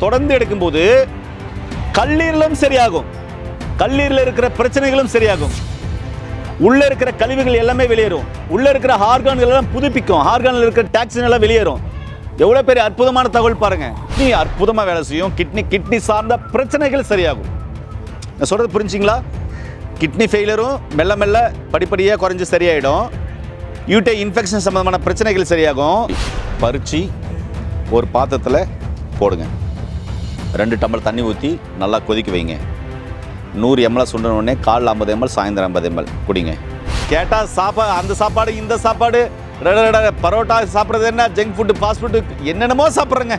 தொடர்ந்து எடுக்கும்போது கல்லீரலும் சரியாகும். கல்லீரில் இருக்கிற பிரச்சனைகளும் சரியாகும். உள்ள இருக்கிற கழிவுகள் எல்லாமே வெளியேறும். உள்ள இருக்கிற ஹார்கான்கள் எல்லாம் புதுப்பிக்கும். ஹார்கான்ல இருக்கிற டாக்ஸின் எல்லாம் வெளியேறும். எவ்வளோ பெரிய அற்புதமான தகவல் பாருங்க. கிட்னி அற்புதமாக வேலை செய்யும். கிட்னி கிட்னி சார்ந்த பிரச்சனைகள் சரியாகும். நான் சொல்கிறது புரிஞ்சிங்களா? கிட்னி ஃபெயிலரும் மெல்ல மெல்ல படிப்படியாக குறைஞ்சு சரியாயிடும். யூடே இன்ஃபெக்ஷன் சம்மந்தமான பிரச்சனைகள் சரியாகும். பறிச்சு ஒரு பாத்திரத்தில் போடுங்க. ரெண்டு டம்ளர் தண்ணி ஊற்றி நல்லா கொதிக்க வைங்க. நூறு எம்எல் சுண்டனோடனே உடனே ஐம்பது எம்எல் சாயந்தரம் ஐம்பது எம்எல் குடிங்க. கேட்டால் சாப்பாடு அந்த சாப்பாடு இந்த சாப்பாடு ரெட, ரெட, பரோட்டா சாப்பிட்றது என்ன? ஜங்க் ஃபுட்டு ஃபாஸ்ட் ஃபுட்டு என்னென்னமோ சாப்பிட்றேங்க.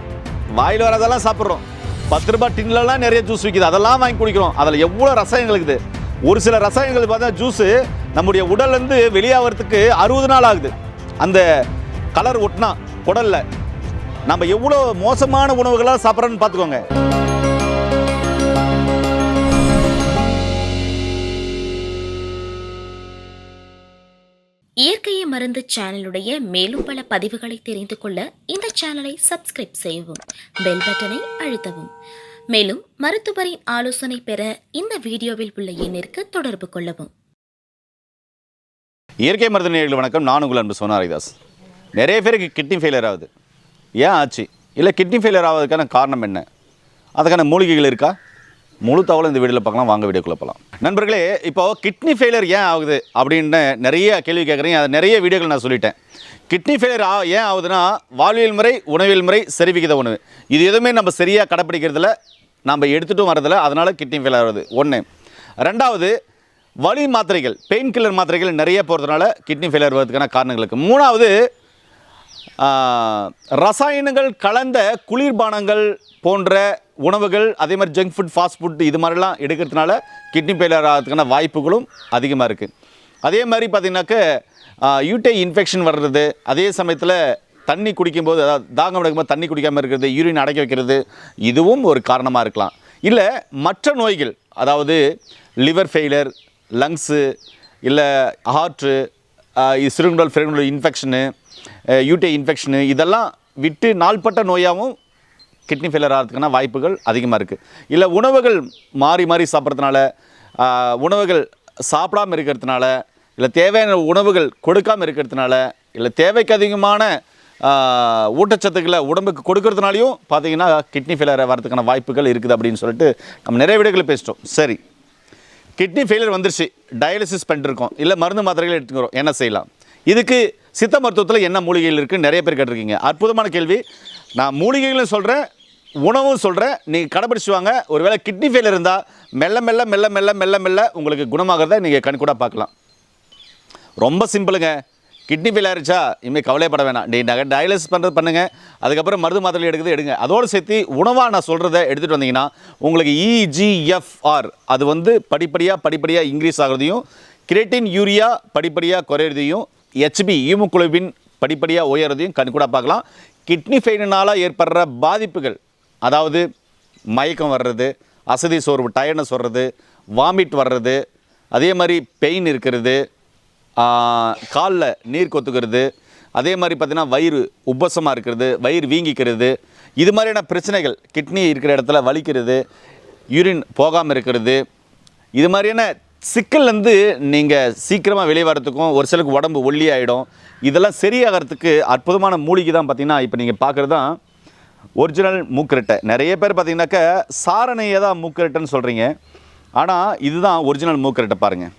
வாயில் வரதெல்லாம் சாப்பிட்றோம். பத்து ரூபாய் டின்லலாம் நிறைய ஜூஸ் விற்கிது அதெல்லாம் வாங்கி குடிக்கிறோம். அதில் எவ்வளோ ரசாயனங்கள் இருக்குது? ஒரு சில ரசாயனங்கள் பார்த்தா ஜூஸு நம்முடைய உடல்லேருந்து வெளியாகிறதுக்கு அறுபது நாள் ஆகுது. அந்த கலர் ஒட்டினா குடலில். நம்ம எவ்வளோ மோசமான உணவுகளாக சாப்பிட்றோன்னு பார்த்துக்கோங்க. இயற்கையை மருந்து சேனலுடைய மேலும் பல பதிவுகளை தெரிந்து கொள்ள இந்த சேனலை சப்ஸ்கிரைப் செய்யவும் பெல் பட்டனை அழுத்தவும். மேலும் மருத்துவரின் ஆலோசனை பெற இந்த வீடியோவில் உள்ள எண்ணிற்கு தொடர்பு கொள்ளவும். இயற்கை மருந்து நேயர்கள் வணக்கம். நான் உங்கள் அன்பு சோனாரிதாஸ். நிறைய பேருக்கு கிட்னி ஃபெயிலியர் ஆகுது. ஏன் ஆச்சு? இல்லை கிட்னி ஃபெயிலியர் ஆவதற்கான காரணம் என்ன? அதுக்கான மூலிகைகள் இருக்கா? முழு தகவலும் இந்த வீடியோவில் பார்க்கலாம். வாங்க வீடியோக்குள்ளே போகலாம் நண்பர்களே இப்போ கிட்னி ஃபெயிலியர் ஏன் ஆகுது அப்படின்னு நிறைய கேள்வி கேட்குறீங்க. அது நிறைய வீடியோக்கள் நான் சொல்லிட்டேன். கிட்னி ஃபெயிலியர் ஆ ஏன் ஆகுதுன்னா வாழ்வியல் முறை உணவியல் முறை சரிவிகித உணவு. இது எதுவுமே நம்ம சரியாக கடைப்பிடிக்கிறதுல நம்ம எடுத்துகிட்டும் வரதில்ல அதனால் கிட்னி ஃபெயிலியர் ஆகுது. ஒன்று ரெண்டாவது வலி மாத்திரைகள் பெயின் கில்லர் மாத்திரைகள் நிறைய போகிறதுனால கிட்னி ஃபெயிலியர் வருவதுக்கான காரணங்களுக்கு மூணாவது ரசாயனங்கள் கலந்த குளிர்பானங்கள் போன்ற உணவுகள் அதே மாதிரி ஜங்க் ஃபுட் ஃபாஸ்ட் ஃபுட் இது மாதிரிலாம் எடுக்கிறதுனால கிட்னி ஃபெயிலியர் ஆகிறதுக்கான வாய்ப்புகளும் அதிகமாக இருக்குது அதே மாதிரி பார்த்திங்கனாக்க யூட்டை இன்ஃபெக்ஷன் வர்றது அதே சமயத்தில் தண்ணி குடிக்கும்போது அதாவது தாகம் எடுக்கும்போது தண்ணி குடிக்காமல் இருக்கிறது யூரின் அடைக்க வைக்கிறது இதுவும் ஒரு காரணமாக இருக்கலாம். இல்லை மற்ற நோய்கள் அதாவது லிவர் ஃபெயிலியர் லங்ஸு இல்லை ஹார்ட்டு சிறுகுடல் பெருங்குடல் இன்ஃபெக்ஷனு யூடி இன்ஃபெக்ஷனு இதெல்லாம் விட்டு நாள்பட்ட நோயாகவும் கிட்னி ஃபெயிலர் ஆகிறதுக்கான வாய்ப்புகள் அதிகமாக இருக்குது இல்லை உணவுகள் மாறி மாறி சாப்பிட்றதுனால உணவுகள் சாப்பிடாம இருக்கிறதுனால இல்லை தேவையான உணவுகள் கொடுக்காம இருக்கிறதுனால இல்லை தேவைக்கு அதிகமான ஊட்டச்சத்துக்களை உடம்புக்கு கொடுக்கறதுனாலையும் பார்த்தீங்கன்னா கிட்னி ஃபெயிலர் வரதுக்கான வாய்ப்புகள் இருக்குது அப்படின்னு சொல்லிட்டு நம்ம நிறைய வீடுகளில் பேசிட்டோம். சரி. கிட்னி ஃபெயிலியர் வந்துருச்சு. டயாலிசிஸ் பண்ணிருக்கோம் இல்லை மருந்து மாத்திரைகள் எடுத்துக்கிறோம். என்ன செய்யலாம்? இதுக்கு சித்த மருத்துவத்தில் என்ன மூலிகைகள் இருக்குன்னு நிறைய பேர் கேட்டிருக்கீங்க. அற்புதமான கேள்வி. நான் மூலிகைகளும் சொல்கிறேன் உணவும் சொல்கிறேன் நீங்கள் கடைப்பிடிச்சு வாங்க ஒருவேளை கிட்னி ஃபெயில் இருந்தால் மெல்ல மெல்ல மெல்ல மெல்ல மெல்ல மெல்ல உங்களுக்கு குணமாகிறத நீங்கள் கண்கூட பார்க்கலாம். ரொம்ப சிம்பிளுங்க. கிட்னி ஃபெயில் ஆயிடுச்சா இனிமேல் கவலைப்பட வேணாம். நீ நகை டயாலிசிஸ் பண்ணுறது பண்ணுங்கள் அதுக்கப்புறம் மருந்து மாத்திரை எடுக்குது எடுங்க. அதோடு சேர்த்து உணவாக நான் சொல்கிறத எடுத்துகிட்டு வந்தீங்கன்னா உங்களுக்கு இஜிஎஃப்ஆர் அது வந்து படிப்படியாக படிப்படியாக இன்க்ரீஸ் ஆகிறதையும் கிரேட்டின் யூரியா படிப்படியாக குறையிறதையும் ஹெச்பி ஈமுக்குழுவின் படிப்படியாக உயர்றதையும் கண்கூட பார்க்கலாம். கிட்னி ஃபெயிலினால் ஏற்படுற பாதிப்புகள் அதாவது மயக்கம் வர்றது அசதி சோர்வு டயர்னஸ் வர்றது வாமிட் வர்றது அதே மாதிரி பெயின் இருக்கிறது காலில் நீர் கொத்துக்கிறது அதே மாதிரி பார்த்திங்கன்னா வயிறு உப்பசமாக இருக்கிறது வயிறு வீங்கிக்கிறது இது மாதிரியான பிரச்சனைகள் கிட்னி இருக்கிற இடத்துல வலிக்கிறது யூரின் போகாமல் இருக்கிறது இது மாதிரியான சிக்கல்லேருந்து நீங்கள் சீக்கிரமாக வெளியே வரத்துக்கும் ஒரு சிலருக்கு உடம்பு ஒல்லி ஆகிடும் இதெல்லாம் சரியாகிறதுக்கு அற்புதமான மூலிகை தான் பார்த்தீங்கன்னா இப்போ நீங்கள் பார்க்குறது தான் ஒரிஜினல் மூக்கரட்டை. நிறைய பேர் பார்த்தீங்கன்னாக்க சாரணையை தான் மூக்கரட்டைன்னு சொல்கிறீங்க ஆனால் இதுதான் ஒரிஜினல் மூக்கரட்டை பாருங்கள்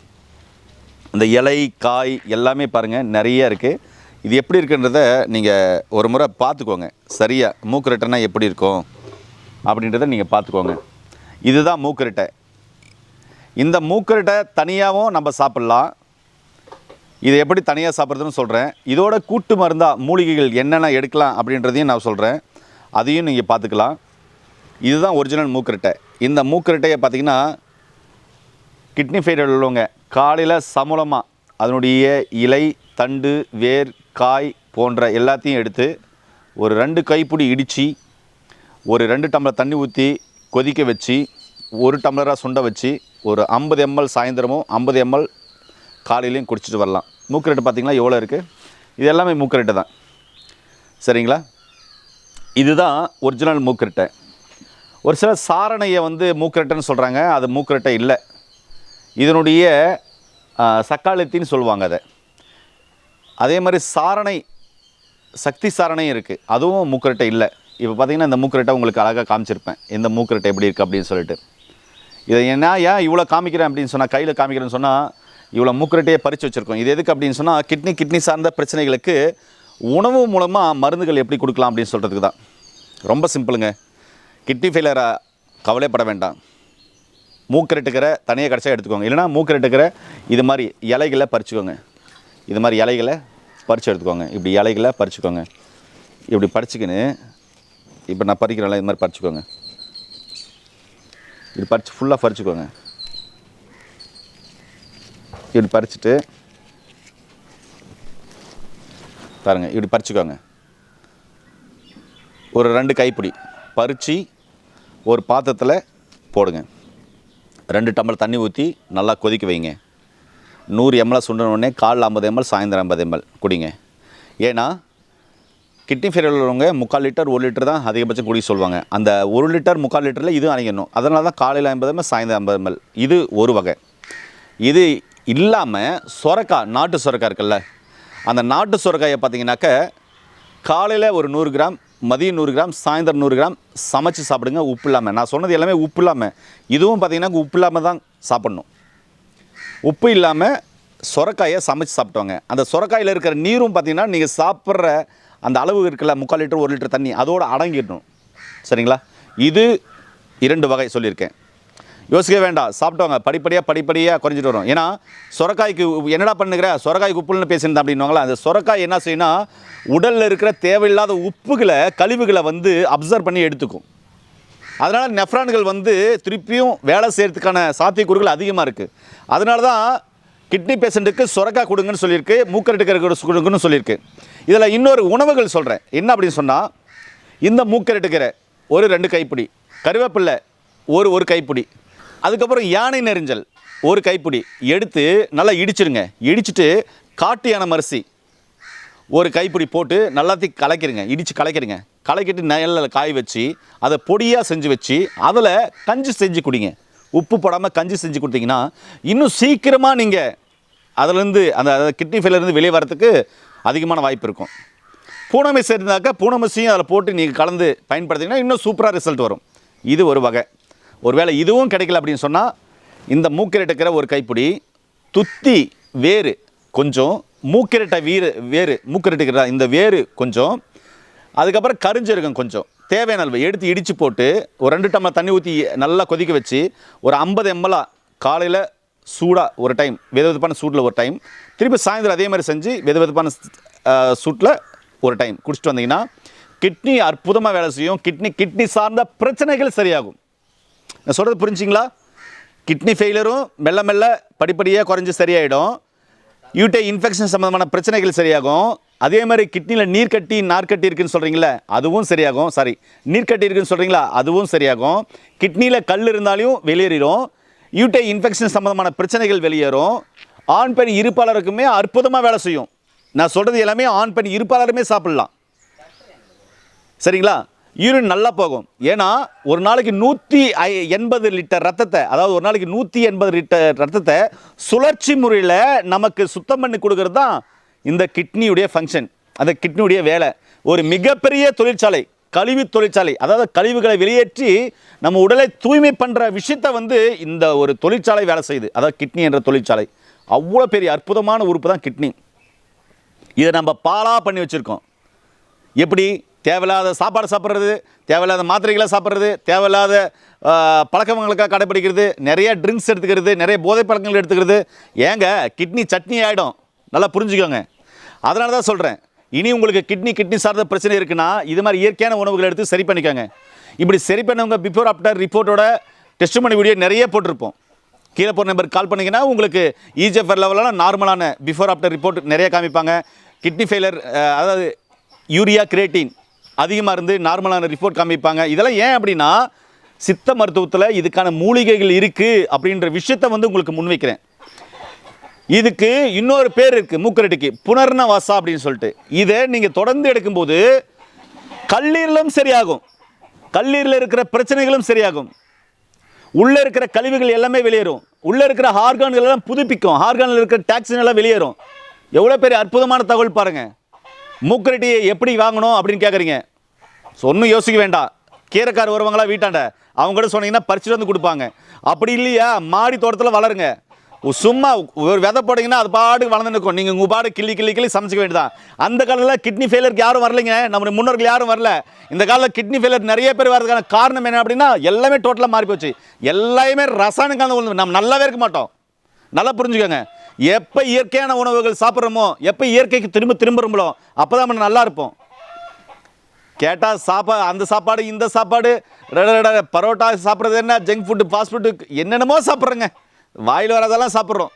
இந்த இலை காய் எல்லாமே பாருங்கள் நிறைய இருக்குது இது எப்படி இருக்குன்றத நீங்கள் ஒரு முறை பார்த்துக்கோங்க. சரியாக மூக்கரட்டைனா எப்படி இருக்கும்? அப்படின்றத நீங்கள் பார்த்துக்கோங்க. இதுதான் மூக்கரட்டை. இந்த மூக்குரட்டை தனியாகவும் நம்ம சாப்பிட்லாம். இது எப்படி தனியாக சாப்பிட்றதுன்னு சொல்கிறேன் இதோட கூட்டு மருந்தாக மூலிகைகள் என்னென்ன எடுக்கலாம் அப்படின்றதையும் நான் சொல்கிறேன் அதையும் நீங்கள் பார்த்துக்கலாம். இதுதான் ஒரிஜினல் மூக்கரட்டை. இந்த மூக்கரட்டையை பார்த்தீங்கன்னா கிட்னி ஃபெயிலியர் உள்ளவங்க காலையில் சமூலமாக அதனுடைய இலை தண்டு வேர் காய் போன்ற எல்லாத்தையும் எடுத்து ஒரு ரெண்டு கைப்பிடி இடித்து ஒரு ரெண்டு டம்ளர் தண்ணி ஊற்றி கொதிக்க வச்சு ஒரு டம்ளராக சுண்ட வச்சு ஒரு ஐம்பது எம்எல் சாயந்தரமும் ஐம்பது எம்எல் காலையிலையும் குடிச்சிட்டு வரலாம். மூக்கரெட்டு பார்த்தீங்கன்னா எவ்வளோ இருக்குது இது எல்லாமே மூக்குரட்டு தான். சரிங்களா? இதுதான் ஒரிஜினல் மூக்குரட்டை ஒரு சில சாரணையை வந்து மூக்கரட்டைன்னு சொல்கிறாங்க அது மூக்கரட்டை இல்லை. இதனுடைய சக்காலத்தின்னு சொல்லுவாங்க அதை. அதே மாதிரி சாரணை சக்தி சாரணையும் இருக்குது அதுவும் மூக்கரட்டை இல்லை. இப்போ பார்த்தீங்கன்னா இந்த மூக்கரட்டை உங்களுக்கு அழகாக காமிச்சிருப்பேன். இந்த மூக்கரட்டை எப்படி இருக்குது அப்படின்னு சொல்லிட்டு. இதை என்ன ஏன் இவ்வளோ காமிக்கிறேன் அப்படின்னு சொன்னால் கையில் காமிக்கிறேன்னு சொன்னால் இவ்வளோ மூக்கரட்டையை பறித்து வச்சுருக்கோம். இது எதுக்கு அப்படின்னு சொன்னால் கிட்னி கிட்னி சார்ந்த பிரச்சனைகளுக்கு உணவு மூலமாக மருந்துகள் எப்படி கொடுக்கலாம் அப்படின்னு சொல்கிறதுக்கு தான். ரொம்ப சிம்பிளுங்க. கிட்னி ஃபெயிலியரை கவலைப்பட வேண்டாம். மூக்கரட்டுக்கிற தனியாக கிடச்சா எடுத்துக்கோங்க. இல்லைனா மூக்கரட்டுக்கிற இது மாதிரி இலைகளை பறிச்சுக்கோங்க. இது மாதிரி இலைகளை பறித்து எடுத்துக்கோங்க. இப்படி இலைகளை பறிச்சுக்கோங்க. இப்படி பறிச்சுக்கின்னு இப்போ நான் பறிக்கிறேன்ல இது மாதிரி பறிச்சுக்கோங்க. இது பறித்து ஃபுல்லாக பறிச்சுக்கோங்க. இப்படி பறிச்சுட்டு பாருங்கள் இப்படி பறிச்சுக்கோங்க. ஒரு ரெண்டு கைப்பிடி பறித்து ஒரு பாத்திரத்தில் போடுங்க. ரெண்டு டம்ளர் தண்ணி ஊற்றி நல்லா கொதிக்க வைங்க. நூறு எம்எல் சுண்டனோடனே உடனே காலைல ஐம்பது எம்எல் சாயந்தரம் ஐம்பது எம்எல் குடிங்க. ஏன்னா கிட்னி ஃபெயில் உள்ளவங்க முக்கால் லிட்டர் ஒரு லிட்டர் தான் அதிகபட்சம் குடிக்க சொல்லுவாங்க. அந்த ஒரு லிட்டர் முக்கால் லிட்டரில் இது அணைக்கணும் அதனால தான் காலையில் ஐம்பது எம்எல் சாயந்தரம் ஐம்பது எம்எல் இது ஒரு வகை. இது இல்லாமல் சொரக்காய் நாட்டு சொரக்காய் இருக்குல்ல? அந்த நாட்டு சொரக்காயை பார்த்தீங்கன்னாக்க காலையில் ஒரு நூறு கிராம் மதியம் நூறு கிராம் சாயந்தரம் நூறு கிராம் சமைச்சு சாப்பிடுங்க உப்பு இல்லாமல் நான் சொன்னது எல்லாமே உப்பு இல்லாமல் இதுவும் பார்த்தீங்கன்னா உப்பு இல்லாமல் தான் சாப்பிட்ணும். உப்பு இல்லாமல் சொரக்காயை சமைச்சு சாப்பிட்டோங்க அந்த சொரக்காயில் இருக்கிற நீரும் பார்த்தீங்கன்னா நீங்கள் சாப்பிட்ற அந்த அளவு இருக்குல்ல முக்கால் லிட்டர் ஒரு லிட்டர் தண்ணி அதோடு அடங்கிடணும். சரிங்களா? இது இரண்டு வகை சொல்லியிருக்கேன். யோசிக்க வேண்டாம் சாப்பிட்டவங்க படிப்படியாக படிப்படியாக குறைஞ்சிட்டு வரும். ஏன்னா சொரக்காய்க்கு உ- என்னடா பண்ணுகிற? சொரக்காய்க்கு உப்புன்னு பேசியிருந்தேன் அப்படின்னுவாங்களா? அந்த சொரக்காய் என்ன செய்யணும்னா உடலில் இருக்கிற தேவையில்லாத உப்புகளை கழிவுகளை வந்து அப்சர்வ் பண்ணி எடுத்துக்கும். அதனால் நெஃப்ரான்கள் வந்து திருப்பியும் வேலை செய்கிறதுக்கான சாத்தியக்கூறுகள் அதிகமாக இருக்குது அதனால தான் கிட்னி பேஷண்ட்டுக்கு சுரக்கா கொடுங்கன்னு சொல்லியிருக்கு மூக்கரட்டுக்கு கொடுங்கன்னு சொல்லியிருக்கு. இதில் இன்னொரு உணவுகள் சொல்கிறேன் என்ன அப்படின்னு சொன்னால் இந்த மூக்கரட்டுக்கரை ஒரு ரெண்டு கைப்பிடி கருவேப்பில்லை ஒரு ஒரு கைப்பிடி அதுக்கப்புறம் யானை நெரிஞ்சல் ஒரு கைப்பிடி எடுத்து நல்லா இடிச்சிருங்க. இடிச்சிட்டு காட்டு யானை மரிசி ஒரு கைப்பிடி போட்டு நல்லாத்தையும் கலக்கிடுங்க இடித்து கலக்கிடுங்க கலக்கிட்டு நெல்லில் காய வச்சு அதை பொடியாக செஞ்சு வச்சு அதில் கஞ்சி செஞ்சு குடிங்க. உப்பு போடாமல் கஞ்சி செஞ்சு கொடுத்தீங்கன்னா இன்னும் சீக்கிரமாக நீங்கள் அதுலேருந்து அந்த கிட்னி ஃபெயிலருந்து வெளியே வரத்துக்கு அதிகமான வாய்ப்பு இருக்கும். பூனமை சேர்ந்தாக்கா பூனமசியும் அதில் போட்டு நீங்கள் கலந்து பயன்படுத்திங்கன்னா இன்னும் சூப்பராக ரிசல்ட் வரும். இது ஒரு வகை. ஒருவேளை இதுவும் கிடைக்கல அப்படின்னு சொன்னால் இந்த மூக்கிரட்டுக்கிற ஒரு கைப்பிடி துத்தி வேறு கொஞ்சம் மூக்கிரட்டை வீறு வேறு மூக்கிரட்டுக்கிற இந்த வேறு கொஞ்சம் அதுக்கப்புறம் கரிஞ்சிருக்கும் கொஞ்சம். தேவையான அளவு. எடுத்து இடித்து போட்டு ஒரு ரெண்டு டம்ளர் தண்ணி ஊற்றி நல்லா கொதிக்க வச்சு ஒரு ஐம்பது எம்எல்ஆ காலையில் சூடாக ஒரு டைம் வெது வெதுப்பான சூட்டில் ஒரு டைம் திருப்பி சாயந்தரம் அதே மாதிரி செஞ்சு வெது வெதுப்பான சூட்டில் ஒரு டைம் குடிச்சிட்டு வந்தீங்கன்னா கிட்னி அற்புதமாக வேலை செய்யும். கிட்னி கிட்னி சார்ந்த பிரச்சனைகள் சரியாகும். நான் சொல்கிறது புரிஞ்சிங்களா? கிட்னி ஃபெயிலியரும் மெல்ல மெல்ல படிப்படியாக குறைஞ்சி சரியாயிடும். யூட்டை இன்ஃபெக்ஷன் சம்மந்தமான பிரச்சனைகள் சரியாகும். அதே மாதிரி கிட்னியில் நீர்க்கட்டி கட்டி இருக்குன்னு சொல்கிறீங்களே அதுவும் சரியாகும். சாரி நீர்க்கட்டி இருக்குன்னு சொல்கிறீங்களா அதுவும் சரியாகும். கிட்னியில் கல் இருந்தாலும் வெளியேறிடும் யூட்டை இன்ஃபெக்ஷன் சம்மந்தமான பிரச்சனைகள் வெளியேறும். ஆண் பெண் இருப்பாளருக்குமே அற்புதமாக வேலை செய்யும். நான் சொல்கிறது எல்லாமே ஆண் பெண் இருப்பாளருமே சாப்பிட்லாம். சரிங்களா? யூரின் நல்லா போகும். ஏன்னா ஒரு நாளைக்கு நூற்றி ஐ எண்பது லிட்டர் ரத்தத்தை அதாவது ஒரு நாளைக்கு நூற்றி எண்பது லிட்டர் ரத்தத்தை சுழற்சி முறையில் நமக்கு சுத்தம் பண்ணி கொடுக்கறது தான் இந்த கிட்னியுடைய ஃபங்க்ஷன் அந்த கிட்னியுடைய வேலை. ஒரு மிகப்பெரிய தொழிற்சாலை கழிவு தொழிற்சாலை அதாவது கழிவுகளை வெளியேற்றி நம்ம உடலை தூய்மை பண்ணுற விஷயத்தை வந்து இந்த ஒரு தொழிற்சாலை வேலை செய்யுது. அதாவது கிட்னி என்ற தொழிற்சாலை. அவ்வளோ பெரிய அற்புதமான உறுப்பு தான் கிட்னி. இதை நம்ம பாலாக பண்ணி வச்சுருக்கோம். எப்படி? தேவையில்லாத சாப்பாடு சாப்பிட்றது தேவையில்லாத மாத்திரைகளை சாப்பிட்றது தேவையில்லாத பழக்கவங்களுக்காக கடைப்பிடிக்கிறது நிறைய ட்ரிங்க்ஸ் எடுத்துக்கிறது நிறைய போதை பழக்கங்கள் எடுத்துக்கிறது. ஏங்க கிட்னி சட்னி ஆகிடும் நல்லா புரிஞ்சுக்கோங்க. அதனால தான் சொல்கிறேன் இனி உங்களுக்கு கிட்னி கிட்னி சார்ந்த பிரச்சனை இருக்குன்னா இது மாதிரி இயற்கையான உணவுகளை எடுத்து சரி பண்ணிக்கோங்க. இப்படி சரி பண்ணவங்க பிஃபோர் ஆஃப்டர் ரிப்போர்ட்டோட டெஸ்ட் பண்ணி வீடியோ நிறைய போட்டிருப்போம். கீழே போகிற நம்பருக்கு கால் பண்ணிங்கன்னா உங்களுக்கு E இஜிஎஃப்ஆர் லெவலெலாம் நார்மலான பிஃபோர் ஆஃப்டர் ரிப்போர்ட் நிறைய காமிப்பாங்க. கிட்னி ஃபெயிலர் அதாவது யூரியா கிரேட்டின் அதிகமாக இருந்து நார்மலான ரிப்போர்ட் காமிப்பாங்க. இதெல்லாம் ஏன் அப்படின்னா சித்த மருத்துவத்தில் இதுக்கான மூலிகைகள் இருக்குது அப்படின்ற விஷயத்தை வந்து உங்களுக்கு முன்வைக்கிறேன் இதுக்கு இன்னொரு பேர் இருக்குது மூக்கரடிக்கு. புனர்ணவாசா அப்படின்னு சொல்லிட்டு. இதை நீங்கள் தொடர்ந்து எடுக்கும்போது கல்லீரலும் சரியாகும். கல்லீரில் இருக்கிற பிரச்சனைகளும் சரியாகும். உள்ளே இருக்கிற கழிவுகள் எல்லாமே வெளியேறும். உள்ளே இருக்கிற ஹார்கான்கள் எல்லாம் புதுப்பிக்கும். ஹார்கானில் இருக்கிற டாக்ஸின் எல்லாம் வெளியேறும். எவ்வளோ பெரிய அற்புதமான தகவல் பாருங்கள் மூக்கரட்டியை எப்படி வாங்கணும் அப்படின்னு கேட்குறீங்க ஸோ ஒன்றும் யோசிக்க வேண்டாம். கீரைக்கார் வருவாங்களா வீட்டாண்ட அவங்க கூட சொன்னீங்கன்னா பறிச்சுட்டு வந்து கொடுப்பாங்க. அப்படி இல்லையா? மாடி தோட்டத்தில் வளருங்க. சும்மா ஒரு விதை போட்டிங்கன்னா அது பாட்டுக்கு வளர்ந்து நிற்கும். நீங்கள் உங்கள் பாடு கிள்ளி கிள்ளி கிள்ளி சமைச்சிக்க வேண்டியதான் அந்த காலத்தில் கிட்னி ஃபெயிலருக்கு யாரும் வரலைங்க. நம்ம முன்னோர்கள் யாரும் வரல. இந்த காலத்தில் கிட்னி ஃபெயிலர் நிறைய பேர் வரதுக்கான காரணம் என்ன அப்படின்னா எல்லாமே டோட்டலாக மாறி போச்சு. எல்லாமே ரசாயனம் கலந்து உணவு. நம்ம நல்லாவே இருக்க மாட்டோம். நல்லா புரிஞ்சுக்கோங்க. எப்போ இயற்கையான உணவுகள் சாப்பிட்றோமோ எப்போ இயற்கைக்கு திரும்ப திரும்புகிறோமோ அப்போ தான் நம்ம நல்லா இருப்போம். கேட்டால் சாப்பா அந்த சாப்பாடு இந்த சாப்பாடு ரெட பரோட்டா சாப்பிட்றது என்ன? ஜங்க் ஃபுட்டு ஃபாஸ்ட் ஃபுட்டு என்னென்னமோ சாப்பிட்றோங்க. வாயில் வரதெல்லாம் சாப்பிட்றோம்.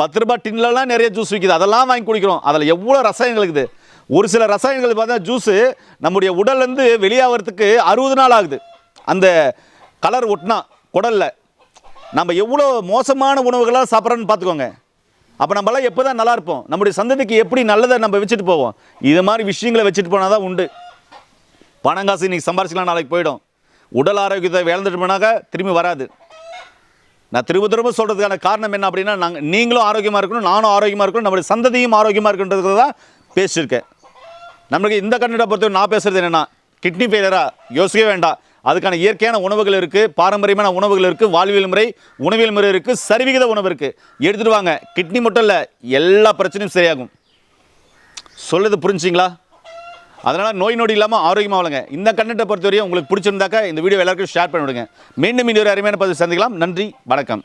பத்து ரூபாய் டின்லலாம் நிறைய ஜூஸ் விற்கிது அதெல்லாம் வாங்கி குடிக்கிறோம். அதில் எவ்வளோ ரசாயனங்கள் இருக்குது? ஒரு சில ரசாயனங்கள் பார்த்தா ஜூஸு நம்முடைய உடல்லேருந்து வெளியாகிறதுக்கு அறுபது நாள் ஆகுது. அந்த கலர் ஒட்டினா குடலில். நம்ம எவ்வளோ மோசமான உணவுகளாக சாப்பிட்றோன்னு பார்த்துக்கோங்க. அப்போ நம்மளாம் எப்போ தான் நல்லா இருப்போம்? நம்முடைய சந்ததிக்கு எப்படி நல்லதை நம்ம வச்சுட்டு போவோம்? இது மாதிரி விஷயங்களை வச்சுட்டு போனால் தான் உண்டு. பணம் காசு இன்னைக்கு சம்பாரிச்சிக்கலாம் நாளைக்கு போயிடும். உடல் ஆரோக்கியத்தை இழந்துட்டு திரும்பி வராது. நான் திரும்ப திரும்ப சொல்கிறதுக்கான காரணம் என்ன அப்படின்னா நாங்கள் நீங்களும் ஆரோக்கியமாக இருக்கணும் நானும் ஆரோக்கியமாக இருக்கணும் நம்மளுடைய சந்ததியும் ஆரோக்கியமாக இருக்குன்றது தான் பேசியிருக்கேன். நம்மளுக்கு இந்த கண்ணீரை பொறுத்தவரை நான் பேசுகிறது என்னென்னா கிட்னி ஃபெயிலியரா யோசிக்கவே வேண்டாம். அதுக்கான இயற்கையான உணவுகள் இருக்குது பாரம்பரியமான உணவுகள் இருக்குது வாழ்வியல் முறை உணவியல் முறை இருக்குது சரிவிகித உணவு இருக்குது எடுத்துகிட்டு வாங்க. கிட்னி மட்டும் இல்லை எல்லா பிரச்சனையும் சரியாகும். சொல்லுது புரிஞ்சிங்களா அதனால் நோய் நொடி இல்லாமல் ஆரோக்கியமாக வளங்க இந்த கண்டென்ட்டை பொறுத்தவரையும் உங்களுக்கு பிடிச்சிருந்தாக்கா இந்த வீடியோ எல்லாருக்கும் ஷேர் பண்ணிவிடுங்க. மீண்டும் இன்னொரு அருமையான பதிவு சந்திக்கலாம். நன்றி வணக்கம்.